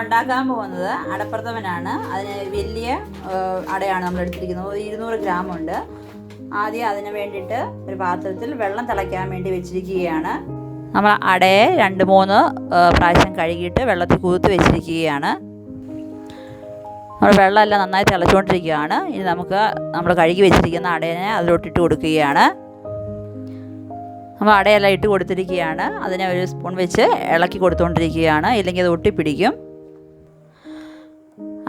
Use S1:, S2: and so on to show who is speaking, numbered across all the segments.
S1: ഉണ്ടാക്കാൻ പോകുന്നത് അടപ്രഥമനാണ്. അതിന് വലിയ അടയാണ് നമ്മൾ എടുത്തിരിക്കുന്നത്. ഇരുന്നൂറ് ഗ്രാം ഉണ്ട്. ആദ്യം അതിന് വേണ്ടിയിട്ട് ഒരു പാത്രത്തിൽ വെള്ളം തിളയ്ക്കാൻ വേണ്ടി വെച്ചിരിക്കുകയാണ്. നമ്മൾ അടയെ രണ്ട് മൂന്ന് പ്രാവശ്യം കഴുകിയിട്ട് വെള്ളത്തിൽ കുതിർത്ത് വെച്ചിരിക്കുകയാണ്. നമ്മൾ വെള്ളമെല്ലാം നന്നായി തിളച്ചുകൊണ്ടിരിക്കുകയാണ്. ഇനി നമുക്ക് നമ്മൾ കഴുകി വെച്ചിരിക്കുന്ന അടയെ അതിലോട്ടിട്ട് കൊടുക്കുകയാണ്. നമ്മൾ അടയെല്ലാം ഇട്ട് കൊടുത്തിരിക്കുകയാണ്. അതിനെ ഒരു സ്പൂൺ വെച്ച് ഇളക്കി കൊടുത്തുകൊണ്ടിരിക്കുകയാണ്. ഇല്ലെങ്കിൽ അത് ഒട്ടിപ്പിടിക്കും.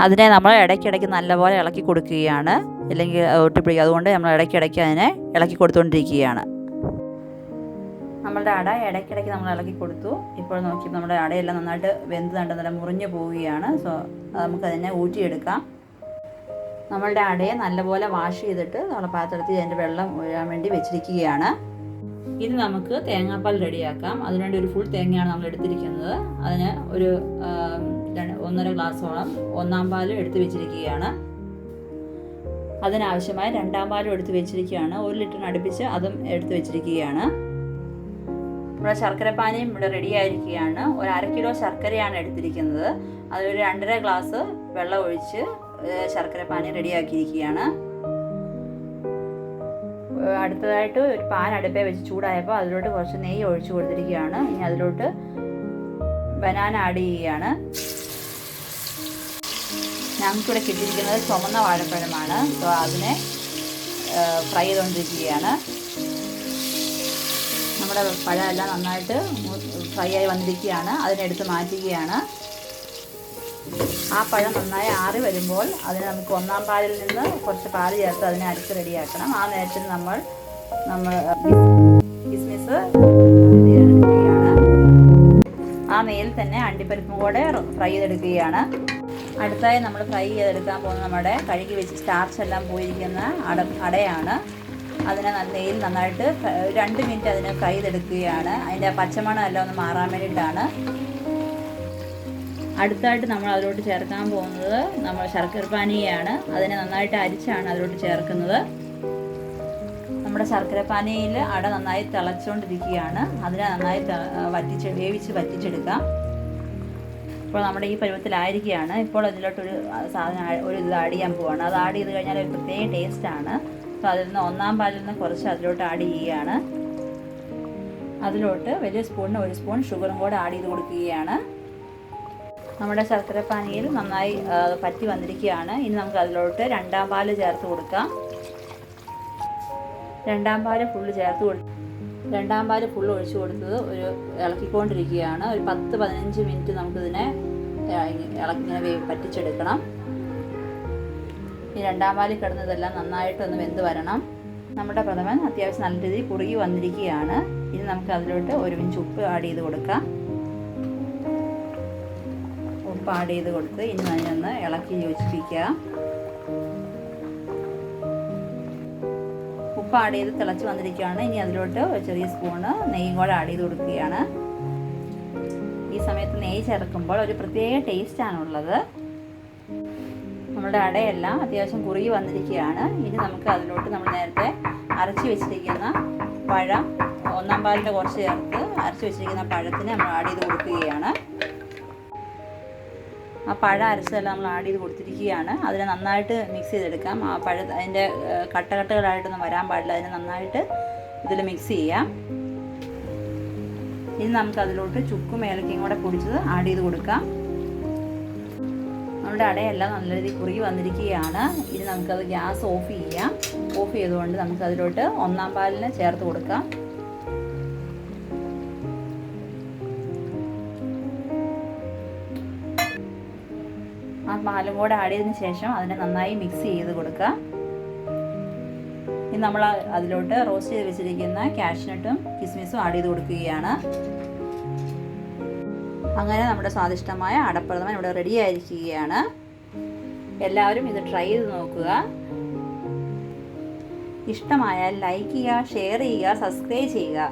S1: അതിനെ നമ്മൾ ഇടയ്ക്കിടയ്ക്ക് നല്ലപോലെ ഇളക്കി കൊടുക്കുകയാണ്. ഇല്ലെങ്കിൽ ഒട്ടിപ്പിടിക്കുക. ഒട്ടിപ്പിടിക്കും അതുകൊണ്ട് നമ്മൾ ഇടയ്ക്കിടയ്ക്ക് അതിനെ ഇളക്കി കൊടുത്തുകൊണ്ടിരിക്കുകയാണ്. നമ്മളുടെ അട ഇടയ്ക്കിടയ്ക്ക് നമ്മൾ ഇളക്കി കൊടുത്തു. ഇപ്പോൾ നോക്കി നമ്മുടെ അടയെല്ലാം നന്നായിട്ട് വെന്ത് കണ്ട് നല്ല മുറിഞ്ഞു പോവുകയാണ്. സോ നമുക്കതിനെ ഊറ്റിയെടുക്കാം. നമ്മളുടെ അടയെ നല്ലപോലെ വാഷ് ചെയ്തിട്ട് നമ്മളെ പാത്രത്തിൽ അതിന്റെ വെള്ളം ഒഴിയാൻ വേണ്ടി വെച്ചിരിക്കുകയാണ്. ഇനി നമുക്ക് തേങ്ങാപ്പാൽ റെഡിയാക്കാം. അതിനുവേണ്ടി ഒരു ഫുൾ തേങ്ങയാണ് നമ്മൾ എടുത്തിരിക്കുന്നത്. അതിന് ഒരു ഒന്നര ഗ്ലാസ്സോളം ഒന്നാം പാൽ എടുത്തു വെച്ചിരിക്കുകയാണ്. അതിനാവശ്യമായ രണ്ടാം പാലും എടുത്തു വെച്ചിരിക്കുകയാണ്. ഒരു ലിറ്ററിന് അടുപ്പിച്ച് അതും എടുത്തു വെച്ചിരിക്കുകയാണ്. നമ്മുടെ ശർക്കരപ്പാനിയും ഇവിടെ റെഡി ആയിരിക്കുകയാണ്. ഒരു അര കിലോ ശർക്കരയാണ് എടുത്തിരിക്കുന്നത്. അതൊരു രണ്ടര ഗ്ലാസ് വെള്ളം ഒഴിച്ച് ശർക്കര ശർക്കരപ്പാനി റെഡിയാക്കിയിരിക്കുകയാണ് അടുത്തതായിട്ട് ഒരു പാൻ അടുപ്പേ വെച്ച് ചൂടായപ്പോൾ അതിലോട്ട് കുറച്ച് നെയ്യ് ഒഴിച്ചു കൊടുത്തിരിക്കുകയാണ്. ഇനി അതിലോട്ട് ബനാന ആഡ് ചെയ്യുകയാണ്. ഞങ്ങൾക്കിവിടെ കിട്ടിയിരിക്കുന്നത് ചുമന്ന വാഴപ്പഴമാണ്. സോ അതിനെ ഫ്രൈ ചെയ്തുകൊണ്ടിരിക്കുകയാണ് നമ്മുടെ പഴമെല്ലാം നന്നായിട്ട് ഫ്രൈ ആയി വന്നിരിക്കുകയാണ്. അതിനെടുത്ത് മാറ്റുകയാണ്. ആ പഴം നന്നായി ആറി വരുമ്പോൾ അതിന് നമുക്ക് ഒന്നാം പാലിൽ നിന്ന് കുറച്ച് പാൽ ചേർത്ത് അതിനെ അരച്ച് റെഡിയാക്കണം. ആ നേരത്തിൽ നമ്മൾ നമ്മൾ കിസ്മിസ് ആ നെയ്യിൽ തന്നെ അണ്ടിപ്പരിപ്പും കൂടെ ഫ്രൈ ചെയ്തെടുക്കുകയാണ്. അടുത്തായി നമ്മൾ ഫ്രൈ ചെയ്തെടുക്കാൻ പോകുന്ന നമ്മുടെ കഴുകി വെച്ച് സ്റ്റാർച്ച് എല്ലാം പോയിരിക്കുന്ന അട അടയാണ്. അതിനെ നെയ്യിൽ നന്നായിട്ട് രണ്ട് മിനിറ്റ് അതിനെ ഫ്രൈ ചെയ്തെടുക്കുകയാണ്. അതിന്റെ പച്ചമണം എല്ലാം ഒന്ന് മാറാൻ വേണ്ടിയിട്ടാണ് അടുത്തായിട്ട് നമ്മൾ അതിലോട്ട് ചേർക്കാൻ പോകുന്നത് നമ്മൾ ശർക്കര പാനീയാണ് അതിനെ നന്നായിട്ട് അരിച്ചാണ് അതിലോട്ട് ചേർക്കുന്നത്. നമ്മുടെ ശർക്കര പാനീയിൽ അട നന്നായി തിളച്ചുകൊണ്ടിരിക്കുകയാണ് അതിനെ നന്നായി വറ്റിച്ച് വേവിച്ച് വറ്റിച്ചെടുക്കാം. ഇപ്പോൾ നമ്മുടെ ഈ പരുവത്തിലായിരിക്കുകയാണ്. ഇപ്പോൾ അതിലോട്ടൊരു സാധനം ഒരു ഇത് ആഡ് ചെയ്യാൻ പോവാണ്. അത് ആഡ് ചെയ്ത് കഴിഞ്ഞാൽ ഒരു പ്രത്യേക ടേസ്റ്റാണ് അപ്പോൾ അതിൽ നിന്ന് ഒന്നാം പാലിൽ നിന്ന് കുറച്ച് അതിലോട്ട് ആഡ് ചെയ്യുകയാണ്. അതിലോട്ട് വലിയ സ്പൂണിന് ഒരു സ്പൂൺ ഷുഗറും കൂടെ ആഡ് ചെയ്ത് കൊടുക്കുകയാണ്. നമ്മുടെ ശർക്കര പാനിയിൽ നന്നായി പറ്റി വന്നിരിക്കുകയാണ്. ഇനി നമുക്ക് അതിലോട്ട് രണ്ടാം പാൽ ചേർത്ത് കൊടുക്കാം. രണ്ടാം പാൽ ഫുള്ള് ചേർത്ത് കൊടുക്കുക രണ്ടാം പാൽ ഫുള്ള് ഒഴിച്ചു കൊടുത്തത് ഒരു ഇളക്കിക്കൊണ്ടിരിക്കുകയാണ്. ഒരു പത്ത് പതിനഞ്ച് മിനിറ്റ് നമുക്കിതിനെ ഇളക്കിങ്ങനെ പറ്റിച്ചെടുക്കണം. ഈ രണ്ടാം പാലിൽ കിടന്നതെല്ലാം നന്നായിട്ടൊന്ന് വെന്ത് വരണം. നമ്മുടെ പ്രഥമൻ അത്യാവശ്യം നല്ല രീതിയിൽ കുറുകി വന്നിരിക്കുകയാണ്. ഇനി നമുക്ക് അതിലോട്ട് ഒരു മിനിറ്റ് ഉപ്പ് ആഡ് ചെയ്ത് കൊടുക്കാം. ഉപ്പ് ആഡ് ചെയ്ത് കൊടുത്ത് ഇനി അതിനൊന്ന് ഇളക്കി യോജിപ്പിക്കുക. ഉപ്പ് ആഡ് ചെയ്ത് തിളച്ച് വന്നിരിക്കുകയാണ്. ഇനി അതിലോട്ട് ചെറിയ സ്പൂണ് നെയ്യും കൂടെ ആഡ് ചെയ്ത് കൊടുക്കുകയാണ്. ഈ സമയത്ത് നെയ്യ് ചേർക്കുമ്പോൾ ഒരു പ്രത്യേക ടേസ്റ്റാണുള്ളത് നമ്മുടെ അടയെല്ലാം അത്യാവശ്യം കുറുകി വന്നിരിക്കുകയാണ്. ഇനി നമുക്ക് അതിലോട്ട് നമ്മൾ നേരത്തെ അരച്ച് വെച്ചിരിക്കുന്ന പഴം ഒന്നാം പാലിന്റെ കുറച്ച് ചേർത്ത് അരച്ച് വെച്ചിരിക്കുന്ന പഴത്തിന് നമ്മൾ ആഡ് ചെയ്ത് കൊടുക്കുകയാണ്. ആ പഴം അരച്ചതെല്ലാം നമ്മൾ ആഡ് ചെയ്ത് കൊടുത്തിരിക്കുകയാണ്. അതിനെ നന്നായിട്ട് മിക്സ് ചെയ്തെടുക്കാം. ആ പഴ അതിന്റെ കട്ടകട്ടകളായിട്ടൊന്നും വരാൻ പാടില്ല. അതിനെ നന്നായിട്ട് ഇതിൽ മിക്സ് ചെയ്യാം. ഇനി നമുക്ക് അതിലോട്ട് ചുക്കും ഏലക്കയും കൂടെ പൊടിച്ചത് ആഡ് ചെയ്ത് കൊടുക്കാം. നമ്മുടെ അടയെല്ലാം നല്ല രീതിയിൽ കുറുകി വന്നിരിക്കുകയാണ്. ഇനി നമുക്കത് ഗ്യാസ് ഓഫ് ചെയ്യാം. ഓഫ് ചെയ്തുകൊണ്ട് നമുക്ക് അതിലോട്ട് ഒന്നാം പാലിന് ചേർത്ത് കൊടുക്കാം. ആ പാലും കൂടെ ആഡ് ചെയ്തതിന് ശേഷം അതിനെ നന്നായി മിക്സ് ചെയ്ത് കൊടുക്കുക. ഇനി നമ്മൾ അതിലോട്ട് റോസ്റ്റ് ചെയ്ത് വെച്ചിരിക്കുന്ന കാഷ്നട്ടും കിസ്മിസും ആഡ് ചെയ്ത് കൊടുക്കുകയാണ്. അങ്ങനെ നമ്മുടെ സ്വാദിഷ്ടമായ അടപ്രഥമൻ ഇവിടെ റെഡി ആയിരിക്കുകയാണ്. എല്ലാവരും ഇത് ട്രൈ ചെയ്ത് നോക്കുക. ഇഷ്ടമായാൽ ലൈക്ക് ചെയ്യുക ഷെയർ ചെയ്യുക സബ്സ്ക്രൈബ് ചെയ്യുക.